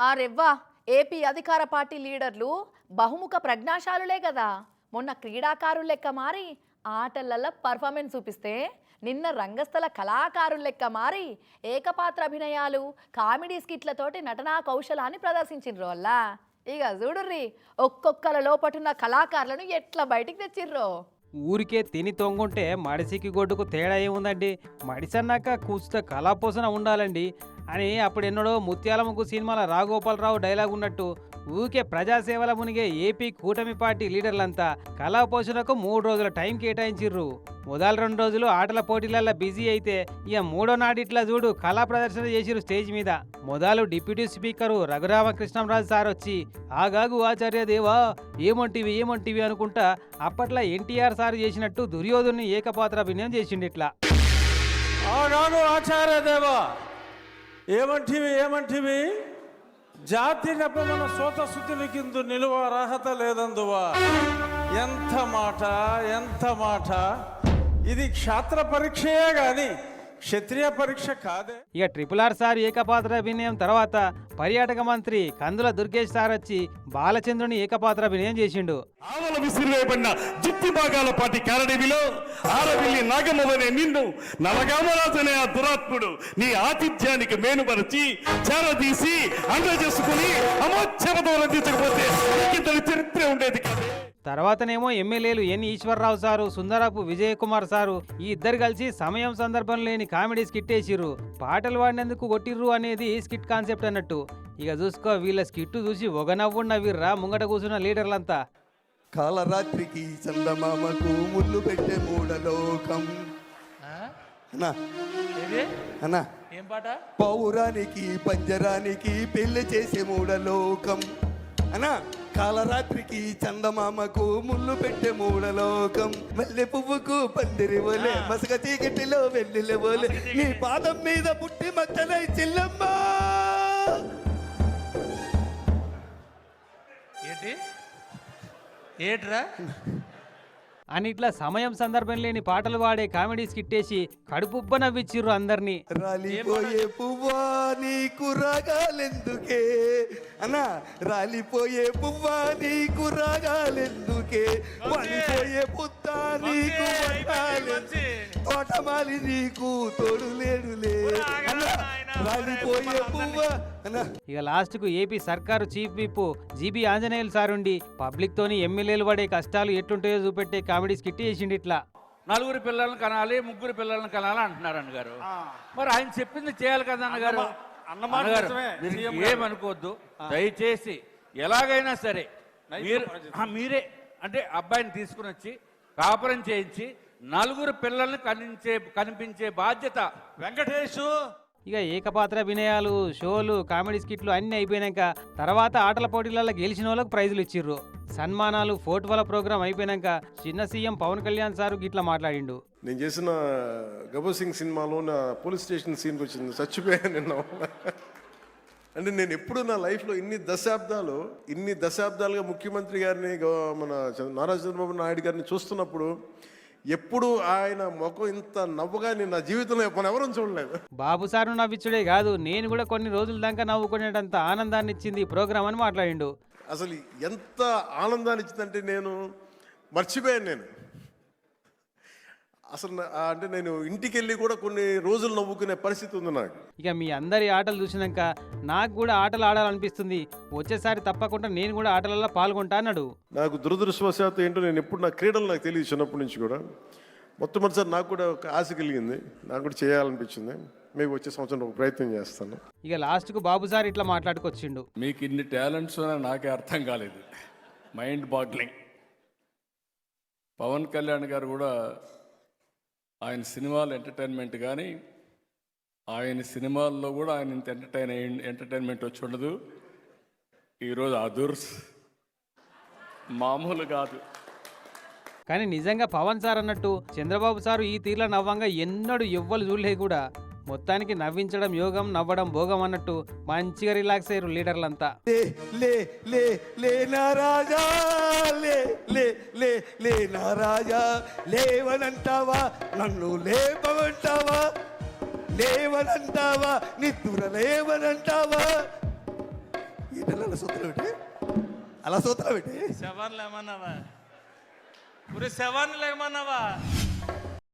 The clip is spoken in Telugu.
ఆ రెవ్వా ఏపీ అధికార పార్టీ లీడర్లు బహుముఖ ప్రజ్ఞాశాలులే కదా మొన్న క్రీడాకారుల లెక్క మారి ఆటలల్లో పర్ఫార్మెన్స్ చూపిస్తే నిన్న రంగస్థల కళాకారుల లెక్క మారి ఏకపాత్ర అభినయాలు కామెడీ స్కిట్లతోటి నటనా కౌశలాన్ని ప్రదర్శించిండ్రు వల్ల ఇక చూడుర్రి ఒక్కొక్కల లోపటున్న కళాకారులను ఎట్లా బయటికి తెచ్చిర్రో? ఊరికే తిని తొంగుంటే మడిసికి గొడ్డుకు తేడా ఏముందండి? మడిసన్నాక కూర్చుత కళాపోసన ఉండాలండి. అని అప్పుడెన్నడో ముత్యాల ముత్యాలముకు సినిమాల రాఘోపాలరావు డైలాగ్ ఉన్నట్టు ఊరికే ప్రజాసేవల మునిగే ఏపీ కూటమి పార్టీ లీడర్లంతా కళా పోషణకు మూడు రోజుల టైం కేటాయించిర్రు. మొదలు రెండు రోజులు ఆటల పోటీలలో బిజీ అయితే ఇక మూడో నాడు చూడు కళా ప్రదర్శన చేసిరు స్టేజ్ మీద. మొదలు డిప్యూటీ స్పీకరు రఘురామకృష్ణంరాజు సార్ వచ్చి ఆగాగు ఆచార్య దేవా ఏమంటివి ఏమంటివి అనుకుంటా అప్పట్లో ఎన్టీఆర్ సార్ చేసినట్టు దుర్యోధుని ఏకపాత్ర అభినయం చేసిండు ఇట్లా ఆచార్య దేవా ఏమంటివి ఏమంటివి? జాతి నెపమన సోత శుద్ధుల కింద నిలువ అర్హత లేదందువా? ఎంత మాట ఎంత మాట? ఇది క్షాత్ర పరీక్షయే కానీ క్షత్రియ పరీక్ష కాదే? ఇక ట్రిపుల్ ఆర్ సార్ ఏకపాత్ర అభినయం తర్వాత పర్యాటక మంత్రి కందుల దుర్గేష్ సార్ వచ్చి బాలచంద్రుని ఏకపాత్ర అభినయం చేసిండు. ఆవల విసిరివేయబడిన జిత్తి భాగాల పాటి కారడివిలో ఆరవిల్లి నాగమ్మవనే నిన్ను నలగామరాజు అనే ఆ దురాత్ముడు. నీ ఆతిథ్యానికి మేనుపరచి చేరదీసి అండ చేసుకుని అమోచ్చమతో రందించకపోతే చరిత్ర ఉండేది కాదే? తర్వాతనేమో ఎమ్మెల్యేలు N Eswararao sir Sundarapu Vijay Kumar sir ఈ ఇద్దరు కలిసి సమయం సందర్భం లేని కామెడీ స్కిట్ వేసిర్రు. పాటలు పాడినందుకు కొట్టిర్రు అనేది స్కిట్ కాన్సెప్ట్ అన్నట్టు. ఇక చూసుకో వీళ్ళ స్కిట్ చూసి ఒక నవ్వు నవ్విర్రా ముంగట కూర్చున్న లీడర్లంతా. కాలరాత్రికి చందమామకు ముళ్ళు పెట్టే మూడలోకం అన్నా. అన్నా. ఏం పాట? పౌరానికి పంజరానికి పెళ్ళి చేసే మూడలోకం అన్నా. కాలరాత్రికి చందమామకు ముళ్ళు పెట్టే మూడలోకం మల్లె పువ్వుకు పందిరి పోలే మసక చీకటిలో వెన్నెల నీ పాదం మీద పుట్టి మచ్చలై చిల్లమ్మా. ఏంటి? ఏట్రా? అని ఇట్లా సమయం సందర్భం లేని పాటలు పాడే కామెడీ స్కిట్ వేసి కడుపుబ్బ నవ్విచ్చిర్రు అందరినీ. రాలిపోయే పువ్వా నీకు రాగాలెందుకే? అన్నా రాలిపోయే పువ్వా నీకు రాగాలెందుకే? వాలిపోయే పుత్త నీకు వడ్డాలెందుకే? తోటమాలి నీకు తోడు లేడులే. అన్నా రాలిపోయే పువ్వా ఇక లాస్ట్కు ఏపీ సర్కారు చీఫ్ విప్ జీబీ ఆంజనేయులు సారుండి. పబ్లిక్ తోని ఎమ్మెల్యేలు పడే కష్టాలు ఎట్లుంటాయో చూపెట్టే కామెడీ స్కిట్ చేసిండు ఇట్లా. నలుగురు పిల్లల్ని కనాలి ముగ్గురు పిల్లల్ని కనాలి అంటున్నారు అన్నగారు. మరి ఆయన చెప్పింది చేయాలి కదా అన్నగారు? అన్నమాట అన్నగారు. ఏమనుకోవద్దు. దయచేసి ఎలాగైనా సరే మీరు ఆ, మీరే అంటే అబ్బాయిని తీసుకుని వచ్చి కాపురం చేయించి నలుగురు పిల్లల్ని కనిపించే కనిపించే బాధ్యత వెంకటేష్! ఇక ఏకపాత్ర అభినయాలు షోలు కామెడీ స్కిట్లు అన్ని అయిపోయినాక తర్వాత ఆటల పోటీలలో గెలిచిన వాళ్ళకు ప్రైజులు ఇచ్చిర్రు. సన్మానాలు ఫోటోల ప్రోగ్రాం అయిపోయినాక చిన్న సీఎం పవన్ కళ్యాణ్ సారు గిట్లా మాట్లాడిండు. నేను చేసిన గబర్ సింగ్ సినిమాలో నా పోలీస్ స్టేషన్ సీన్కి వచ్చింది. చచ్చిపోయాను నిన్న. అంటే నేను ఎప్పుడు నా లైఫ్లో ఇన్ని దశాబ్దాలు ఇన్ని దశాబ్దాలుగా ముఖ్యమంత్రి గారిని మన నారా చంద్రబాబు నాయుడు గారిని చూస్తున్నప్పుడు ఎప్పుడు ఆయన ముఖం ఇంత నవ్వుగా నేను నా జీవితంలో మన ఎవరూ చూడలేదు. బాబు సారు నవ్వించుడే కాదు నేను కూడా కొన్ని రోజుల దాకా నవ్వుకునేటంత ఆనందాన్ని ఇచ్చింది ఈ ప్రోగ్రాం అని మాట్లాడిండు. అసలు ఎంత ఆనందాన్ని ఇచ్చిందంటే నేను మర్చిపోయాను నేను. అసలు అంటే నేను ఇంటికి వెళ్ళి కూడా కొన్ని రోజులు నవ్వుకునే పరిస్థితి ఉంది నాకు. ఇక మీ అందరి ఆటలు చూసినాక నాకు కూడా ఆటలు ఆడాలనిపిస్తుంది. వచ్చేసారి తప్పకుండా నేను కూడా ఆటలలో పాల్గొంటా అన్నాడు. నాకు దురదృష్టవశాత్తు ఏంటో నేను ఎప్పుడు నా క్రీడలు నాకు తెలియదు చిన్నప్పటి నుంచి కూడా. మొట్టమొదటిసారి నాకు కూడా ఒక ఆశ కలిగింది. నాకు కూడా చేయాలనిపించింది. మేము వచ్చే సంవత్సరం ఒక ప్రయత్నం చేస్తాను. ఇక లాస్ట్కు బాబు సార్ ఇట్లా మాట్లాడుకొచ్చిండు. మీకు ఇన్ని టాలెంట్స్ నాకే అర్థం కాలేదు. మైండ్ బాగ్లింగ్ పవన్ కళ్యాణ్ గారు కూడా ఆయన సినిమాలు ఎంటర్టైన్మెంట్ కానీ ఆయన సినిమాల్లో కూడా ఆయన ఇంత ఎంటర్టైన్ ఎంటర్టైన్మెంట్ వచ్చి ఉండదు. ఈరోజు అదుర్స్. మామూలు కాదు. కానీ నిజంగా పవన్ సార్ అన్నట్టు చంద్రబాబు సారు ఈ తీర్ల నవ్వంగా ఎన్నడూ ఎవ్వరు చూడలేదు కూడా. మొత్తానికి నవ్వించడం యోగం నవ్వడం భోగం అన్నట్టు మంచిగా రిలాక్స్ అయ్యారు లీడర్లంతా. లే లే లే లే నా రాజా లే లే లే లే నా రాజా లేవనంటావా నన్ను లేపమంటావా? లేవనంటావా నిద్ర లేవనంటావా? అలా సూత్రం పెట్టి అలా సూత్రం పెట్టి శవాన్ని లేమన్నావా? ఒరే శవాన్ని లేమన్నావా?